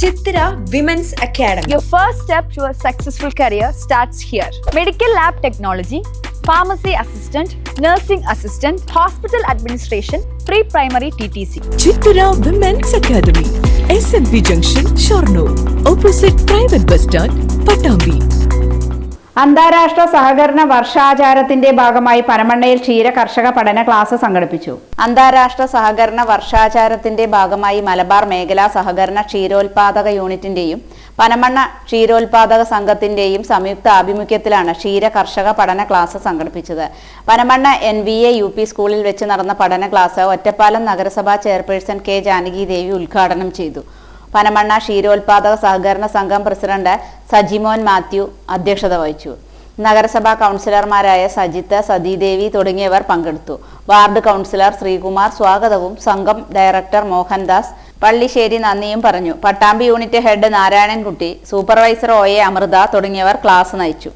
Chithra women's academy Your first step to a successful career starts here. Medical lab technology, pharmacy assistant, nursing assistant, hospital administration, pre primary TTC. Chithra women's academy S N P junction Shoranur opposite private bus stand Pattambi അന്താരാഷ്ട്ര സഹകരണ വർഷാചാരത്തിന്റെ ഭാഗമായി പനമണ്ണയിൽ ക്ഷീര കർഷക പഠന class സംഘടിപ്പിച്ചു. അന്താരാഷ്ട്ര സഹകരണ വർഷാചാരത്തിന്റെ ഭാഗമായി മലബാർ മേഖലാ സഹകരണ ക്ഷീരോത്പാദക യൂണിറ്റിന്റെയും പനമണ്ണ ക്ഷീരോത്പാദക സംഘത്തിന്റെയും സംയുക്ത ആഭിമുഖ്യത്തിലാണ് ക്ഷീര കർഷക പഠന ക്ലാസ് സംഘടിപ്പിച്ചത്. Panamanna N V A U P സ്കൂളിൽ വെച്ച് നടന്ന പഠന ക്ലാസ് ഒറ്റപ്പാലം നഗരസഭാ ചെയർപേഴ്സൺ കെ ജാനകി ദേവി ഉദ്ഘാടനം ചെയ്തു. പനമണ്ണ ക്ഷീരോത്പാദക സഹകരണ സംഘം പ്രസിഡന്റ് സജിമോൻ മാത്യു അധ്യക്ഷത വഹിച്ചു. നഗരസഭാ കൗൺസിലർമാരായ സജിത്ത് സതീദേവി തുടങ്ങിയവർ പങ്കെടുത്തു. വാർഡ് കൗൺസിലർ ശ്രീകുമാർ സ്വാഗതവും സംഘം ഡയറക്ടർ മോഹൻദാസ് പള്ളിശ്ശേരി നന്ദിയും പറഞ്ഞു. Pattambi unit head Narayanankutty supervisor O A Amritha തുടങ്ങിയവർ ക്ലാസ് നയിച്ചു.